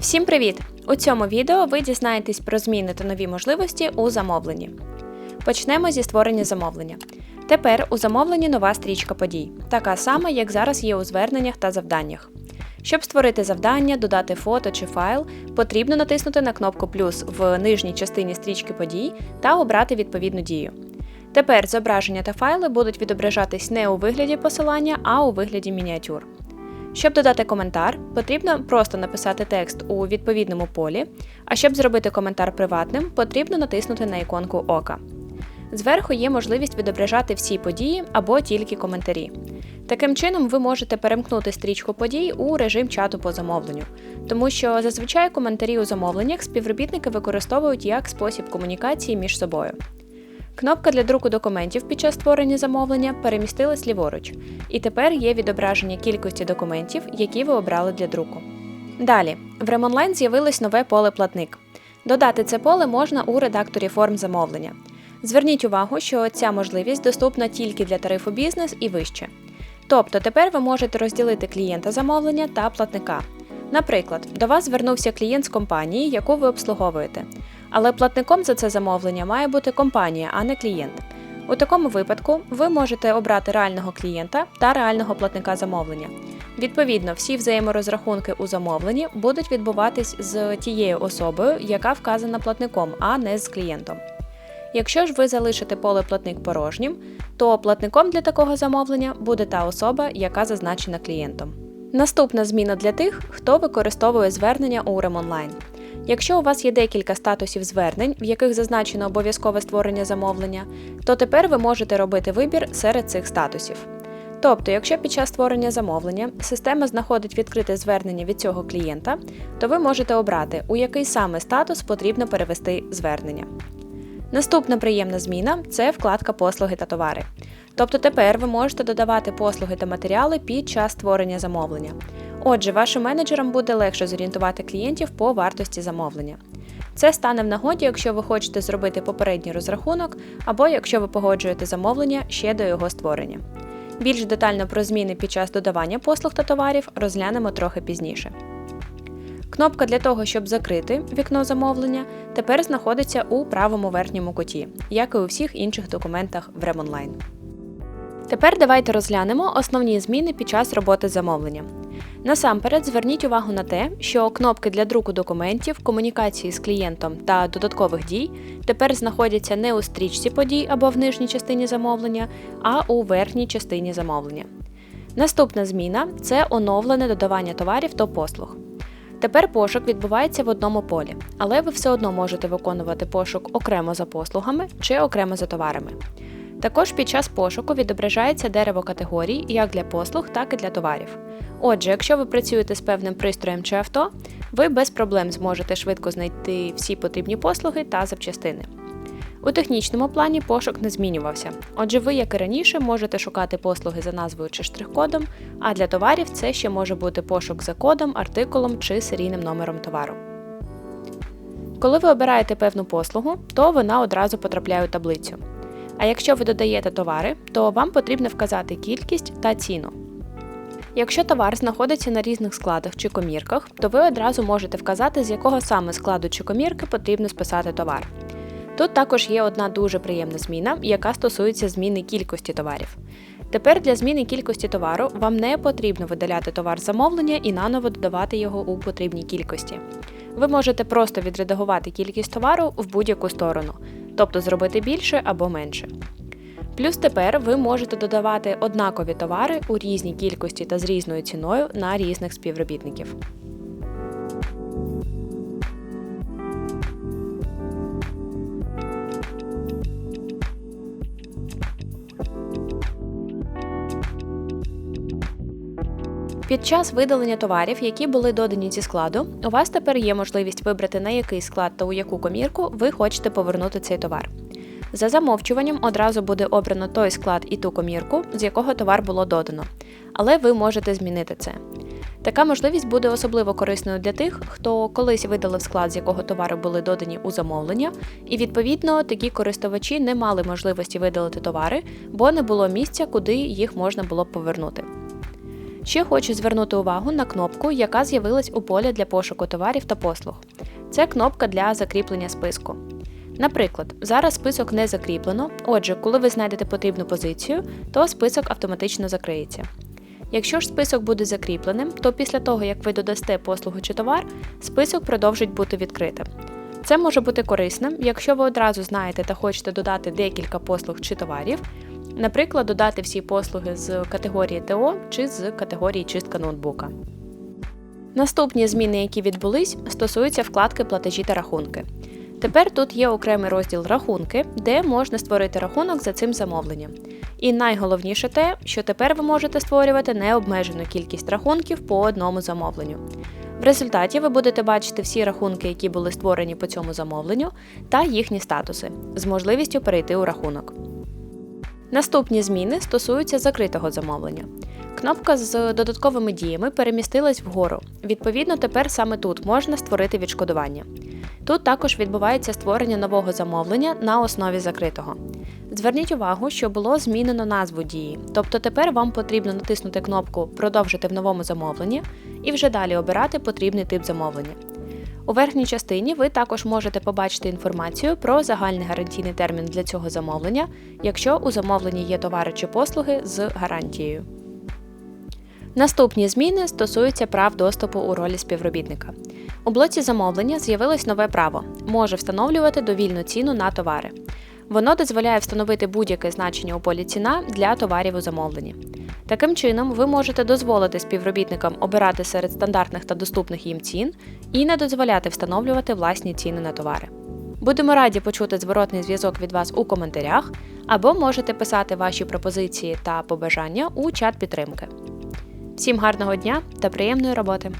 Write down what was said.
Всім привіт! У цьому відео ви дізнаєтесь про зміни та нові можливості у замовленні. Почнемо зі створення замовлення. Тепер у замовленні нова стрічка подій, така сама, як зараз є у зверненнях та завданнях. Щоб створити завдання, додати фото чи файл, потрібно натиснути на кнопку плюс в нижній частині стрічки подій та обрати відповідну дію. Тепер зображення та файли будуть відображатись не у вигляді посилання, а у вигляді мініатюр. Щоб додати коментар, потрібно просто написати текст у відповідному полі, а щоб зробити коментар приватним, потрібно натиснути на іконку ока. Зверху є можливість відображати всі події або тільки коментарі. Таким чином, ви можете перемкнути стрічку подій у режим чату по замовленню, тому що зазвичай коментарі у замовленнях співробітники використовують як спосіб комунікації між собою. Кнопка для друку документів під час створення замовлення перемістилась ліворуч, і тепер є відображення кількості документів, які ви обрали для друку. Далі, в Ремонлайн з'явилось нове поле платник. Додати це поле можна у редакторі форм замовлення. Зверніть увагу, що ця можливість доступна тільки для тарифу бізнес і вище. Тобто тепер ви можете розділити клієнта замовлення та платника. Наприклад, до вас звернувся клієнт з компанії, яку ви обслуговуєте. Але платником за це замовлення має бути компанія, а не клієнт. У такому випадку ви можете обрати реального клієнта та реального платника замовлення. Відповідно, всі взаєморозрахунки у замовленні будуть відбуватись з тією особою, яка вказана платником, а не з клієнтом. Якщо ж ви залишите поле платник порожнім, то платником для такого замовлення буде та особа, яка зазначена клієнтом. Наступна зміна для тих, хто використовує звернення у Ремонлайн. Якщо у вас є декілька статусів звернень, в яких зазначено обов'язкове створення замовлення, то тепер ви можете робити вибір серед цих статусів. Тобто, якщо під час створення замовлення система знаходить відкрите звернення від цього клієнта, то ви можете обрати, у який саме статус потрібно перевести звернення. Наступна приємна зміна це вкладка послуги та товари. Тобто тепер ви можете додавати послуги та матеріали під час створення замовлення. Отже, вашим менеджерам буде легше зорієнтувати клієнтів по вартості замовлення. Це стане в нагоді, якщо ви хочете зробити попередній розрахунок, або якщо ви погоджуєте замовлення ще до його створення. Більш детально про зміни під час додавання послуг та товарів розглянемо трохи пізніше. Кнопка для того, щоб закрити вікно замовлення, тепер знаходиться у правому верхньому куті, як і у всіх інших документах в Ремонлайн. Тепер давайте розглянемо основні зміни під час роботи замовлення. Насамперед зверніть увагу на те, що кнопки для друку документів, комунікації з клієнтом та додаткових дій тепер знаходяться не у стрічці подій або в нижній частині замовлення, а у верхній частині замовлення. Наступна зміна це оновлене додавання товарів та послуг. Тепер пошук відбувається в одному полі, але ви все одно можете виконувати пошук окремо за послугами чи окремо за товарами. Також під час пошуку відображається дерево категорій як для послуг, так і для товарів. Отже, якщо ви працюєте з певним пристроєм чи авто, ви без проблем зможете швидко знайти всі потрібні послуги та запчастини. У технічному плані пошук не змінювався, отже, ви, як і раніше, можете шукати послуги за назвою чи штрих-кодом, а для товарів це ще може бути пошук за кодом, артикулом чи серійним номером товару. Коли ви обираєте певну послугу, то вона одразу потрапляє у таблицю. А якщо ви додаєте товари, то вам потрібно вказати кількість та ціну. Якщо товар знаходиться на різних складах чи комірках, то ви одразу можете вказати, з якого саме складу чи комірки потрібно списати товар. Тут також є одна дуже приємна зміна, яка стосується зміни кількості товарів. Тепер для зміни кількості товару вам не потрібно видаляти товар замовлення і наново додавати його у потрібній кількості. Ви можете просто відредагувати кількість товару в будь-яку сторону, тобто зробити більше або менше. Плюс тепер ви можете додавати однакові товари у різній кількості та з різною ціною на різних співробітників. Під час видалення товарів, які були додані зі складу, у вас тепер є можливість вибрати на який склад та у яку комірку ви хочете повернути цей товар. За замовчуванням одразу буде обрано той склад і ту комірку, з якого товар було додано, але ви можете змінити це. Така можливість буде особливо корисною для тих, хто колись видалив склад, з якого товари були додані у замовлення, і відповідно такі користувачі не мали можливості видалити товари, бо не було місця, куди їх можна було б повернути. Ще хочу звернути увагу на кнопку, яка з'явилась у полі для пошуку товарів та послуг. Це кнопка для закріплення списку. Наприклад, зараз список не закріплено, отже, коли ви знайдете потрібну позицію, то список автоматично закриється. Якщо ж список буде закріпленим, то після того, як ви додасте послугу чи товар, список продовжить бути відкритим. Це може бути корисним, якщо ви одразу знаєте та хочете додати декілька послуг чи товарів, наприклад, додати всі послуги з категорії ТО чи з категорії чистка ноутбука. Наступні зміни, які відбулись, стосуються вкладки платежі та рахунки. Тепер тут є окремий розділ рахунки, де можна створити рахунок за цим замовленням. І найголовніше те, що тепер ви можете створювати необмежену кількість рахунків по одному замовленню. В результаті ви будете бачити всі рахунки, які були створені по цьому замовленню, та їхні статуси з можливістю перейти у рахунок. Наступні зміни стосуються закритого замовлення. Кнопка з додатковими діями перемістилась вгору. Відповідно, тепер саме тут можна створити відшкодування. Тут також відбувається створення нового замовлення на основі закритого. Зверніть увагу, що було змінено назву дії, тобто тепер вам потрібно натиснути кнопку Продовжити в новому замовленні і вже далі обирати потрібний тип замовлення. У верхній частині ви також можете побачити інформацію про загальний гарантійний термін для цього замовлення, якщо у замовленні є товари чи послуги з гарантією. Наступні зміни стосуються прав доступу у ролі співробітника. У блоці замовлення з'явилось нове право може встановлювати довільну ціну на товари. Воно дозволяє встановити будь-яке значення у полі ціна для товарів у замовленні. Таким чином, ви можете дозволити співробітникам обирати серед стандартних та доступних їм цін і не дозволяти встановлювати власні ціни на товари. Будемо раді почути зворотний зв'язок від вас у коментарях, або можете писати ваші пропозиції та побажання у чат підтримки. Всім гарного дня та приємної роботи!